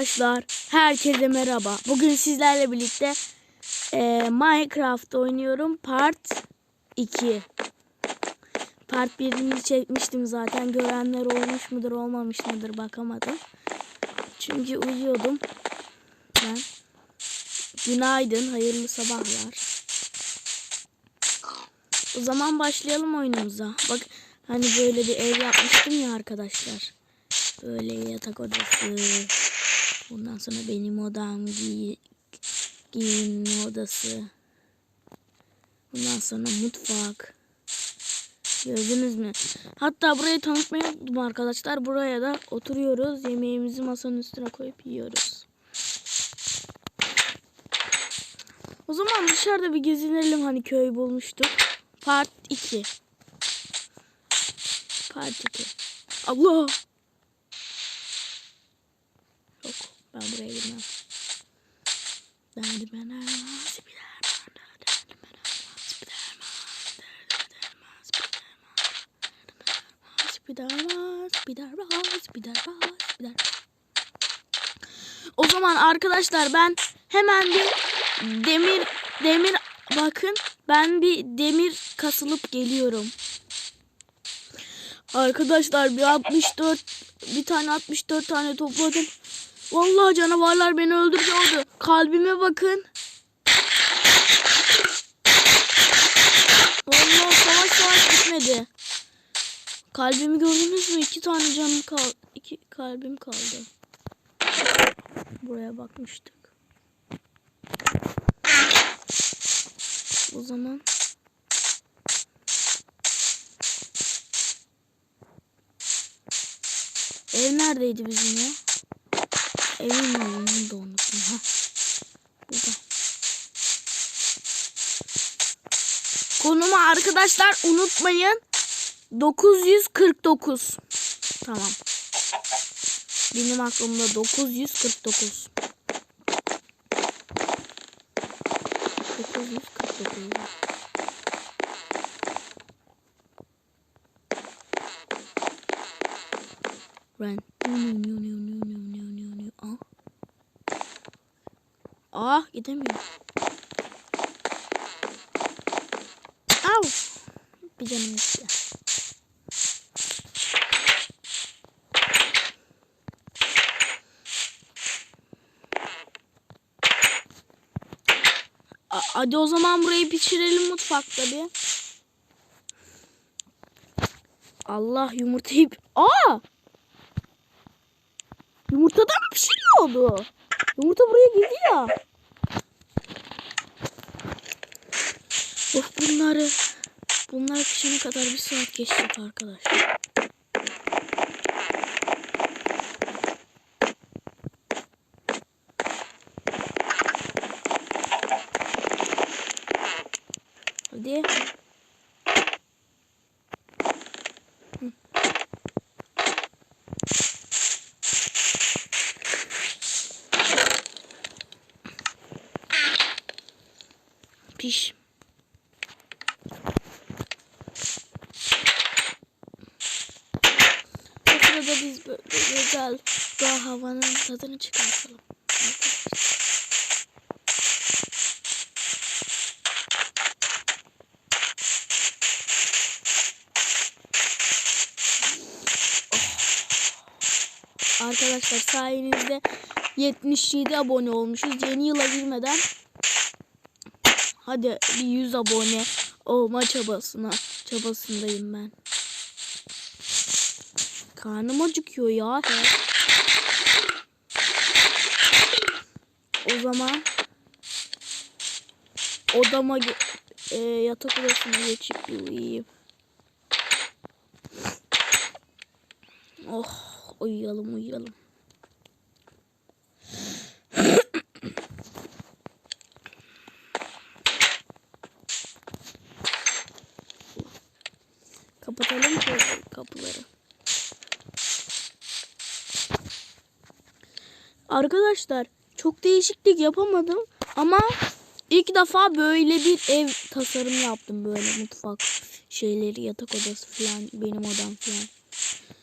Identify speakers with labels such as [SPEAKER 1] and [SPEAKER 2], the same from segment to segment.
[SPEAKER 1] Arkadaşlar herkese merhaba. Bugün sizlerle birlikte e, Minecraft oynuyorum. Part 2. Part 1'ini çekmiştim zaten. Görenler olmuş mudur olmamış mıdır bakamadım. Çünkü uyuyordum. Ben. Günaydın, hayırlı sabahlar. O zaman başlayalım oyunumuza. Bak hani böyle bir ev yapmıştım ya arkadaşlar. Böyle yatak odası. Ondan sonra benim odam, giy giyinme odası. Ondan sonra mutfak. Gördünüz mü? Hatta burayı tanıtmayı unuttum arkadaşlar. Buraya da oturuyoruz. Yemeğimizi masanın üstüne koyup yiyoruz. O zaman dışarıda bir gezinelim hani köy bulmuştuk. Part 2. Part 2. Allah! Ben buraya girmem. Derdi ben Erman, Spiderman, derdi ben Erman, Spiderman, Spiderman, Spiderman, Spiderman, Spiderman, Spiderman. O zaman arkadaşlar ben hemen bir demir demir bakın ben bir demir kasılıp geliyorum. Arkadaşlar bir 64 bir tane 64 tane topladım. Vallahi canavarlar beni öldürüyordu. Kalbime bakın. Vallahi savaş savaş bitmedi. Kalbimi gördünüz mü? İki tane canım kaldı. İki kalbim kaldı. Buraya bakmıştık. O zaman Ev neredeydi bizim ya? Evin yolunu da unuttum. Ha. Burada. Konumu arkadaşlar unutmayın. 949. Tamam. Benim aklımda 949. 949. Run. Ah. Ah gidemiyorum. Au. Bir canım gitti. Hadi o zaman burayı pişirelim mutfakta bir. Allah yumurtayı... Aa! Yumurtadan mı pişiriyordu? Yumurta buraya girdi ya. Of bunları... Bunlar pişene kadar bir saat geçecek arkadaşlar. Hadi. Hı. Piş. Bu sırada biz böyle güzel doğa havanın tadını çıkartalım. Arkadaşlar. Arkadaşlar sayenizde 77 abone olmuşuz. Yeni yıla girmeden hadi bir 100 abone olma çabasına çabasındayım ben. Karnım acıkıyor ya. O zaman odama e, yatak odasına geçip uyuyayım. Oh uyuyalım uyuyalım. Kapatalım kapı- kapıları. Arkadaşlar çok değişiklik yapamadım ama ilk defa böyle bir ev tasarım yaptım böyle mutfak şeyleri yatak odası falan benim odam falan.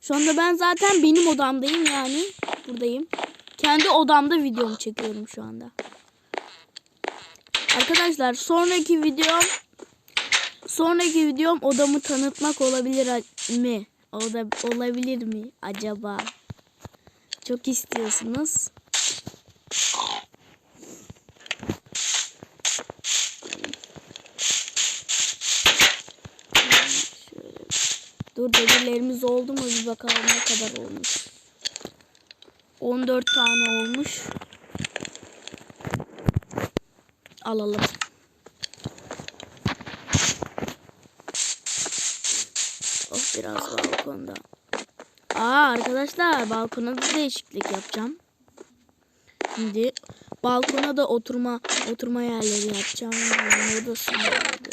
[SPEAKER 1] Şu anda ben zaten benim odamdayım yani buradayım. Kendi odamda videomu çekiyorum şu anda. Arkadaşlar sonraki videom sonraki videom odamı tanıtmak olabilir mi? Oda, olabilir mi acaba? Çok istiyorsunuz. Dur demirlerimiz oldu mu bir bakalım ne kadar olmuş. 14 tane olmuş. Alalım. Oh biraz balkonda. Aa arkadaşlar balkona da değişiklik yapacağım. Şimdi balkona da oturma oturma yerleri yapacağım. Yani odası vardı.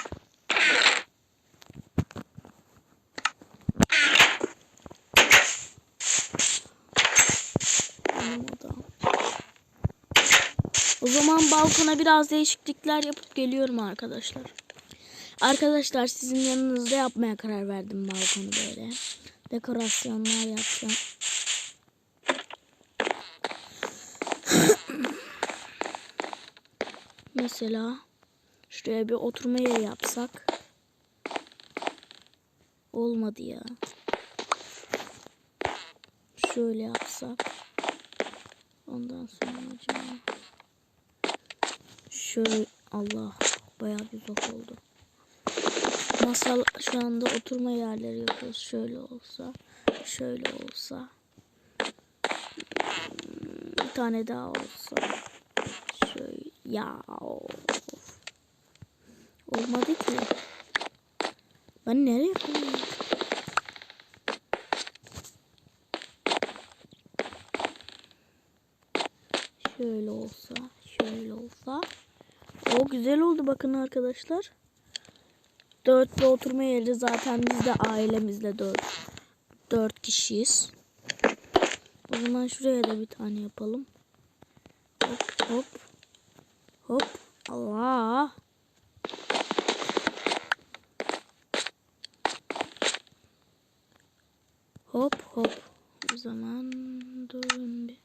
[SPEAKER 1] O zaman balkona biraz değişiklikler yapıp geliyorum arkadaşlar. Arkadaşlar sizin yanınızda yapmaya karar verdim balkonu böyle. Dekorasyonlar yapacağım. Mesela şuraya bir oturma yeri yapsak. Olmadı ya. Şöyle yapsak. Ondan sonra acaba şöyle Allah bayağı bir zor oldu. Masal şu anda oturma yerleri yapıyoruz. Şöyle olsa, şöyle olsa. Bir tane daha olsa. Şöyle ya of. Olmadı ki. Ben nereye koyayım? Şöyle olsa, şöyle olsa. O güzel oldu bakın arkadaşlar. Dörtlü oturma yeri zaten biz de ailemizle dört, dört kişiyiz. O zaman şuraya da bir tane yapalım. Hop hop. Hop. Allah. Hop hop. O zaman durun bir.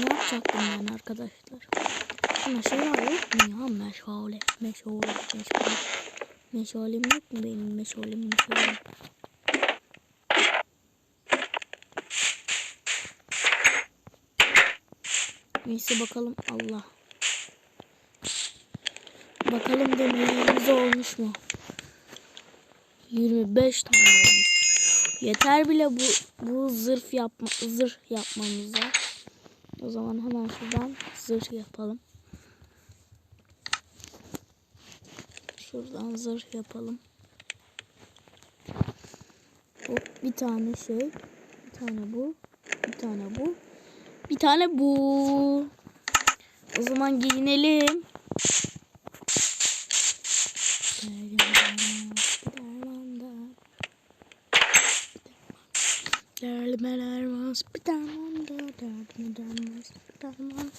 [SPEAKER 1] Ne yapacaktım ben arkadaşlar? Meşale yok mu ya? Meşale, meşale, meşale. Meşalem yok mu benim meşalem, meşalem? Neyse bakalım Allah. Bakalım demirlerimiz olmuş mu? 25 tane olmuş. Yeter bile bu bu zırh yapma zırh yapmamıza. O zaman hemen şuradan zırh yapalım. Şuradan zırh yapalım. Hop bir tane şey. Bir tane bu. Bir tane bu. Bir tane bu. O zaman giyinelim. Derlemeler var. Bir derman da derdime derman.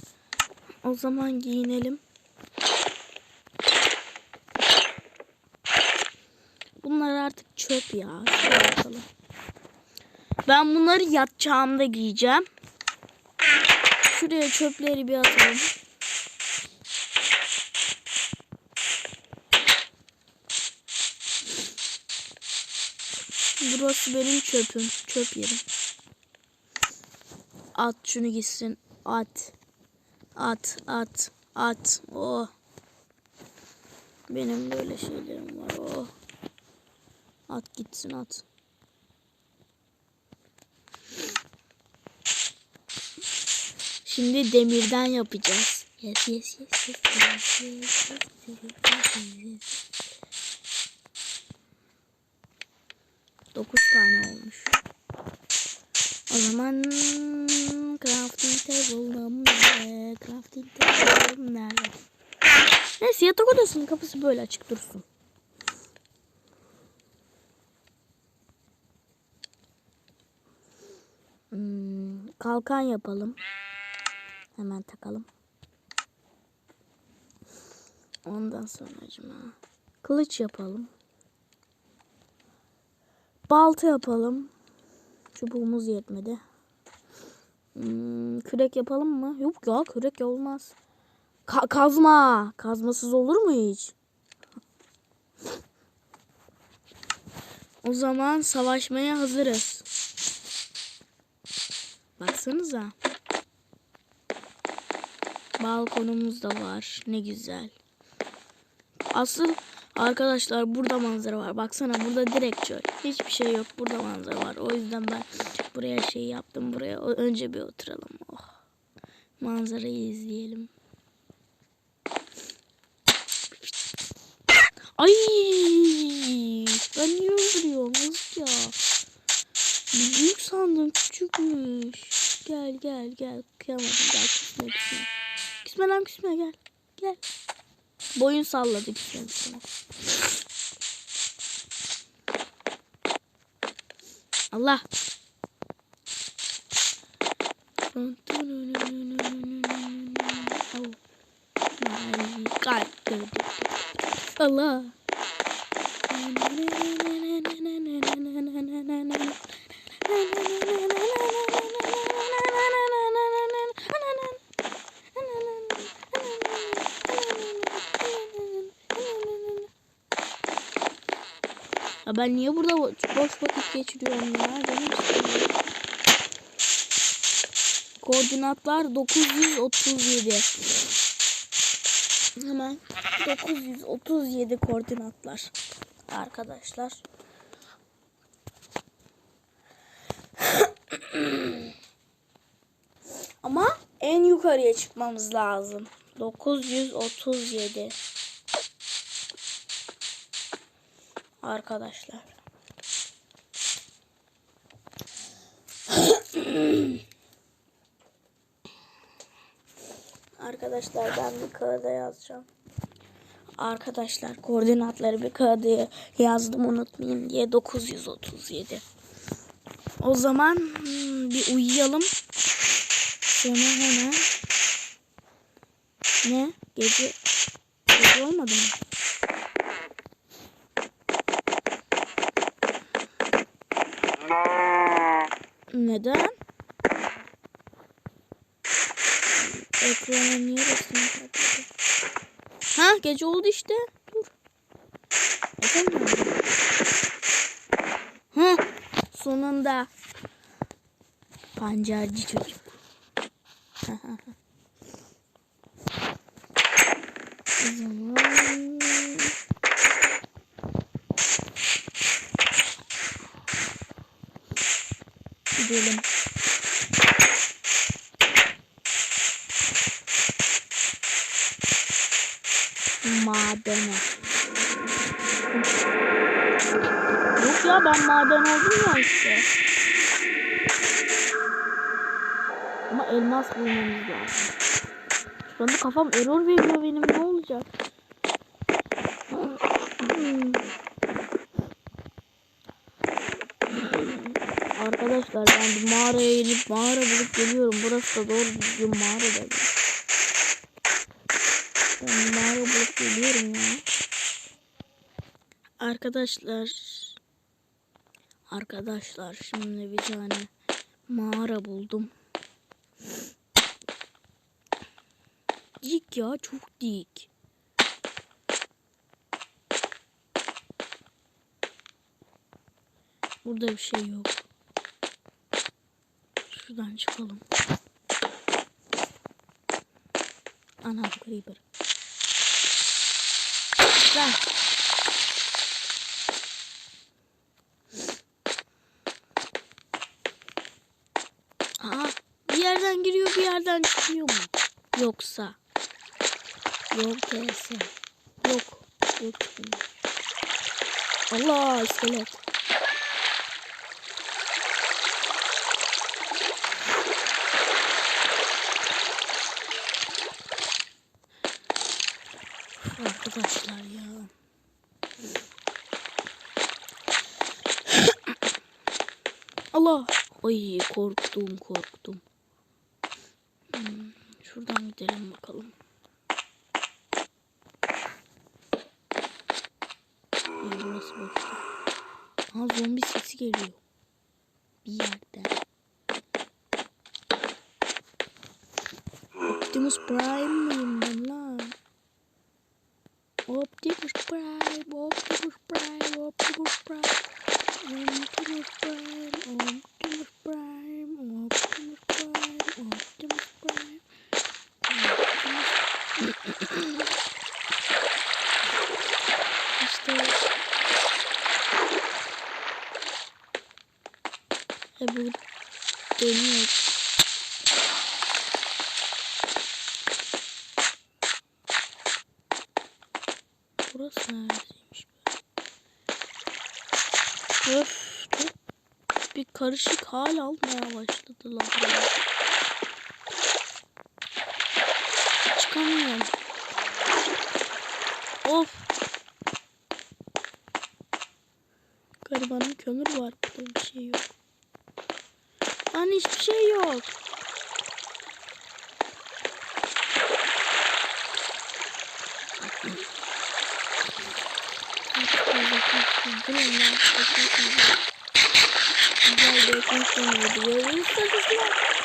[SPEAKER 1] O zaman giyinelim. Bunlar artık çöp ya. Ben bunları yatacağımda giyeceğim. Şuraya çöpleri bir atalım. Burası benim çöpüm. Çöp yerim. At şunu gitsin. At. At, at, at. Oh. Benim böyle şeylerim var. Oh. At gitsin at. Şimdi demirden yapacağız. Yes, yes, yes, yes, yes, yes, yes, yes, yes, yes. Dokuz tane olmuş. O zaman crafting table'ım nerede? Crafting table'ım nerede? Neyse yatak odasının kapısı böyle açık dursun. Hmm, kalkan yapalım. Hemen takalım. Ondan sonra acıma. Kılıç yapalım. Balta yapalım. Çubuğumuz yetmedi. Hmm, kürek yapalım mı? Yok ya kürek olmaz. Ka- kazma. Kazmasız olur mu hiç? O zaman savaşmaya hazırız. Baksanıza. Balkonumuz da var. Ne güzel. Asıl arkadaşlar burada manzara var. Baksana burada direkt çöl. Hiçbir şey yok. Burada manzara var. O yüzden ben buraya şey yaptım. Buraya önce bir oturalım. Oh. Manzarayı izleyelim. Ay! Ben niye öldürüyorum? Yazık ya. Büyük sandım küçükmüş. Gel gel gel. Kıyamadım gel küsme küsme. Küsme lan küsme gel. Gel. Boyun salladı küsme küsme. Allah. God. Allah. Ya ben niye burada bo- boş vakit geçiriyorum ya? Sıkılıyor. Koordinatlar 937. Hemen 937 koordinatlar arkadaşlar. Ama en yukarıya çıkmamız lazım. 937 arkadaşlar. Arkadaşlar ben bir kağıda yazacağım. Arkadaşlar koordinatları bir kağıda yazdım unutmayayım diye 937. O zaman bir uyuyalım. Sonra hemen ne? Gece gece olmadı mı? Neden? Ekrana niye resim takıldı? Ha gece oldu işte. Dur. Ha sonunda. Pancarcı çocuk. Gidelim. Ben maden oldum ya işte. Ama elmas bulmamız lazım. Şu anda kafam error veriyor benim ne olacak? Arkadaşlar ben bir mağaraya inip mağara bulup geliyorum. Burası da doğru düzgün mağara değil. Ben mağara bulup geliyorum ya. Arkadaşlar. Arkadaşlar şimdi bir tane mağara buldum. Dik ya çok dik. Burada bir şey yok. Şuradan çıkalım. Anam creeper. Lan. Aa, bir yerden yerden çıkıyor mu? Yoksa. Yok değilse. Yok. Yok. Allah iskelet. Arkadaşlar ya. Allah. Ay korktum korktum. Şuradan gidelim bakalım. Burası boştu. Ha zombi sesi geliyor. Bir yerden. Optimus Prime miyim ben lan? Optimus Prime. Burası neredeymiş böyle? Öf, bir karışık hal almaya başladılar. Bin ein Mann, das ist 么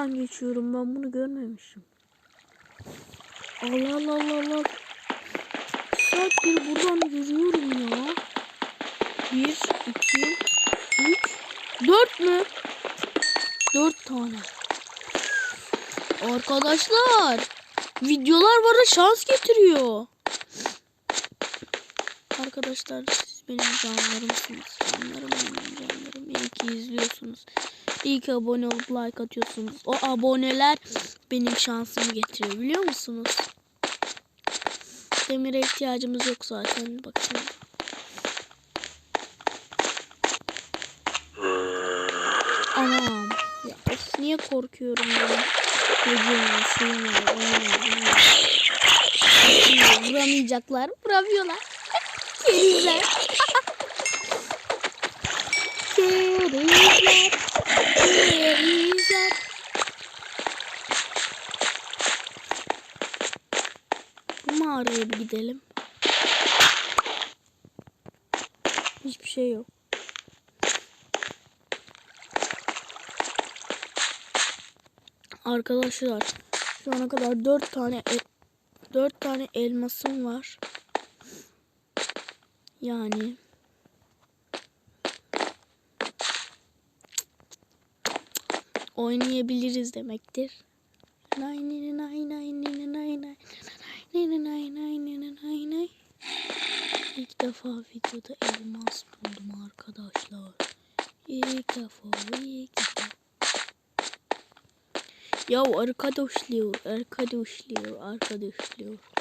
[SPEAKER 1] buradan geçiyorum ben bunu görmemişim. Allah Allah Allah Allah. Saattir buradan yürüyorum ya. Bir, iki, üç, dört mü? Dört tane. Arkadaşlar. Videolar bana şans getiriyor. Arkadaşlar siz benim canlarımsınız. Canlarım benim canlarım. İyi ki izliyorsunuz. İyi ki abone olup like atıyorsunuz. O aboneler benim şansımı getiriyor biliyor musunuz? Demire ihtiyacımız yok zaten. Bakın. Anam. Ya of, niye korkuyorum ben? Çocuğum, suyum var. Vuramayacaklar. Vuramıyorlar. Kerizler. Kerizler. Bu mağaraya bir gidelim. Hiçbir şey yok. Arkadaşlar şu ana kadar dört tane e- dört tane elmasım var. Yani oynayabiliriz demektir. Nay nay nay nay nay nay nay nay nay nay nay nay nay İlk defa videoda elmas buldum arkadaşlar. İlk defa, ilk defa. Ya arkadaşlar, arkadaşlar, arkadaşlar.